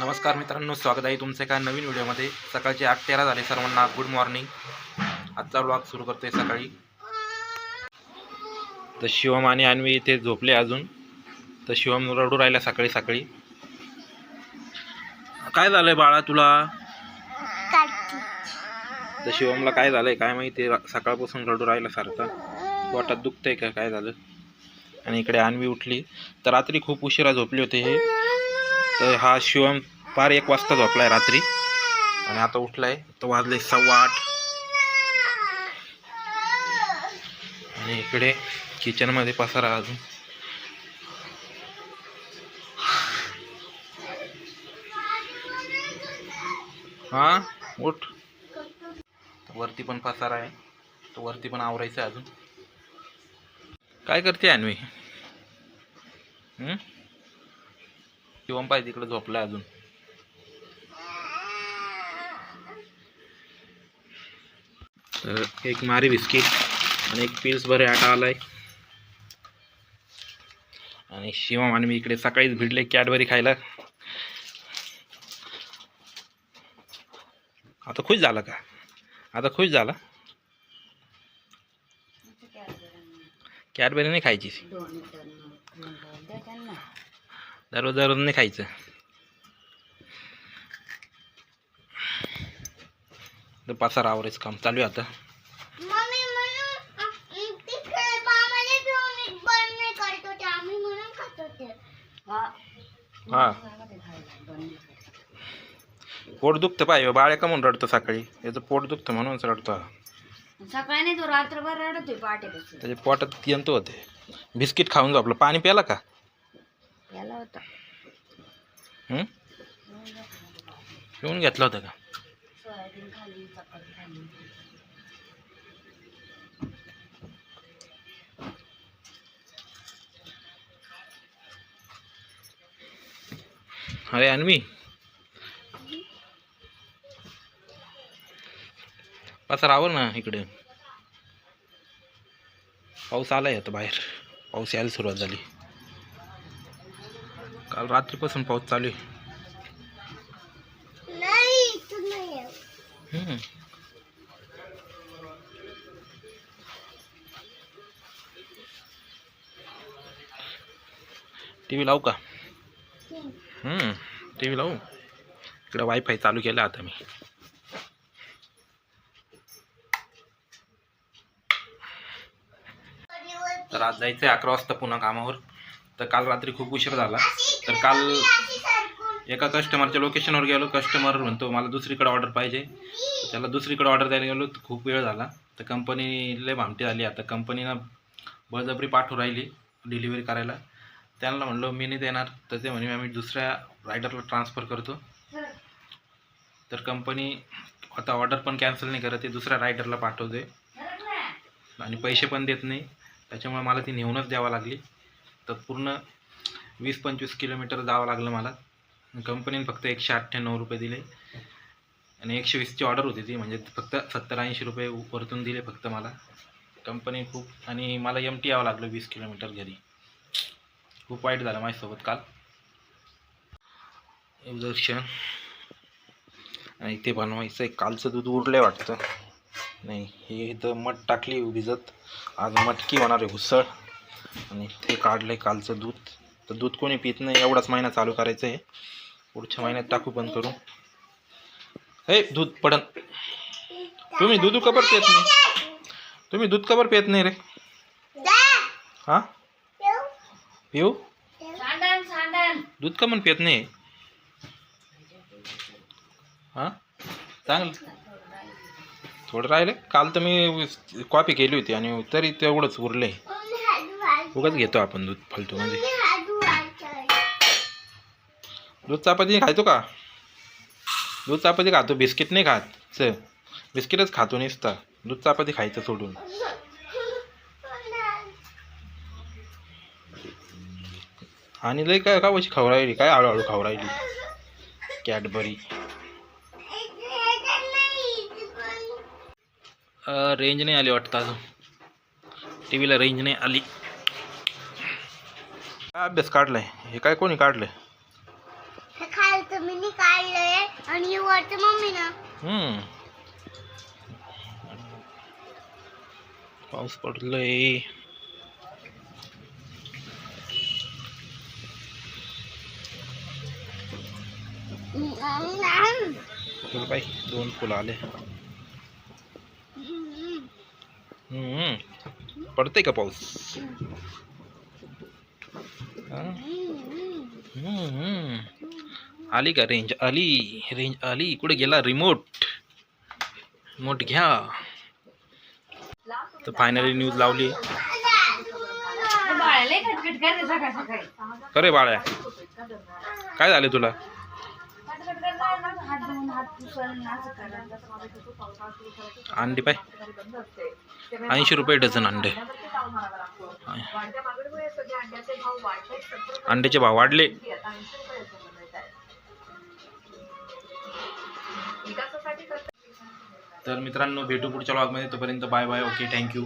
नमस्कार मित्रांनो स्वागत आहे तुमचं एका नवीन व्हिडिओमध्ये. सकाळचे आठ तेरा झाले सर्वांना गुड मॉर्निंग आजचा ब्लॉग सुरू करतोय सकाळी. तर शिवम आणि अन्वी इथे झोपले अजून. तर शिवम रडू राहिला सकाळी सकाळी. काय झालंय बाळा तुला? तर शिवमला काय झालंय काय माहिती? सकाळपासून रडू राहिला सारखं. पोटात दुखतंय का? काय झालं? आणि इकडे अन्वी उठली. तर रात्री खूप उशिरा झोपले होते हे. तर हा शिवम फार एक वाजता झोपलाय रात्री. आणि आता उठलाय. तर वाजले सव्वा आठ. आणि इकडे किचनमध्ये पसारा अजून. हा? उठ. वरती पण पसारा आहे. तर वरती पण आवरायचं आहे अजून. काय करते अन्वी? शिवम पाहिजे तिकडे झोपलाय अजून. तर एक मारी बिस्किट आणि एक पिल्स बरे आटा आलाय. आणि शिवम आणि मी इकडे सकाळीच भिडले कॅडबरी खायला. आता खुश झाला का? आता खुश झाला? कॅडबरी नाही खायची दररोज दररोज नाही खायचं. तर पसारा आवरायचं काम चालू आहे आता. म्हणून म्हणून हा. पोट दुखतं पाहिजे बाळ का म्हणून रडतो सकाळी. याचं पोट दुखतं म्हणूनच रडतो. हा. सकाळी नाही तो रात्रभर रडतोय पहाटेपासून त्याच्या पोटात यंत होते. बिस्किट खाऊन झोपलं. पाणी प्याला का? होता. हं? पिऊन घेतलं होतं का? सोयाबीन खाली चपाती खाली. अरे अन्वी. ना इकडे. पाऊस आलाय आता बाहेर. पाऊस यायला सुरुवात झाली. काल रात्रीपासून पाऊस चालू आहे. टी व्ही लावू का? टी व्ही लावू. इकडं वायफाय चालू केलं आता मी. तर आज जायचं आहे अकरा वाजता पुन्हा कामावर. तर काल रात्री खूप उशीर झाला. तर काल एका कस्टमरच्या लोकेशनवर गेलो. कस्टमर म्हणतो मला दुसरीकडे ऑर्डर पाहिजे. त्याला दुसरीकडे ऑर्डर द्यायला गेलो. तर खूप वेळ झाला. तर कंपनी लय भामटी झाली आता कंपनीनं बळजबरी पाठवू राहिली डिलिव्हरी करायला. त्यांना म्हणलो मी नाही देणार. तर ते म्हणे आम्ही दुसऱ्या रायडरला ट्रान्सफर करतो. तर कंपनी आता ऑर्डर पण कॅन्सल नाही करत ते दुसऱ्या रायडरला पाठवते आणि पैसे पण देत नाही. त्याच्यामुळे मला ती नेऊनच द्यावं लागली. तर पूर्ण वीस पंचवीस किलोमीटर जावं लागलं मला. कंपनीने फक्त एकशे अठ्ठ्याण्णव रुपये दिले. आणि एकशे वीसची ऑर्डर होती ती म्हणजे फक्त सत्तर ऐंशी रुपये वरतून दिले फक्त मला. कंपनी खूप आणि मला एम टी यावं लागलं वीस किलोमीटर घरी. खूप वाईट झालं माझ्यासोबत काल. दर्शन आणि ते बनवायचं आहे कालचं दूध उरलं वाटतं. नाही हे इथं मठ टाकली भिजत आज मटकी होणार आहे उसळ. आणि ते काढलं आहे कालचं दूध. तर दूध कोणी पित नाही एवढाच महिना चालू करायचं आहे. पुढच्या महिन्यात टाकू बंद करू. हे दूध पडन. तुम्ही दूध कबर पित नाही? तुम्ही दूध कबर पित नाही रे. हां? पिऊ? दूध का म्हणून पित नाही? हां? चांगलं. थोडं राहिले. काल तर मी कॉफी केली होती आणि तरी तेवढंच उरलं आहे मम्मी हात धुवायचा. उगाच घेतो आपण दूध धुवायचा आहे. दूध चपाती खायचो का? दूध चपाती खातो बिस्किट नाही खात. च बिस्किटच खातो नुसता. दूध चपाती खायचं सोडून. आणि लय काय का वशी खवरायली काय हळूहळू खवरायली? कॅडबरी. रेंज नाही आली वाटतं अजून. टी व्हीला रेंज नाही आली. काय अभ्यास काढलाय? हे काय कोणी काढलंय? हे मी काढलंय आणि हे वरचं मम्मी ना. हम्म. पाऊस पडलोय. बाई दोन फुलं आले. हम्म. पडतंय का पाऊस. आली का रेंज आली. रेंज आली. कुठे गेला? रिमोट रिमोट घ्या. तर फायनली न्यूज लावली. खरे बाळ्या काय झाले तुला? अंडी पाय. ऐंशी रुपये डझन अंडे. अंड्याचे भाव वाढले. तर मित्रांनो भेटू पुढच्या ब्लॉगमध्ये तोपर्यंत बाय बाय ओके थँक्यू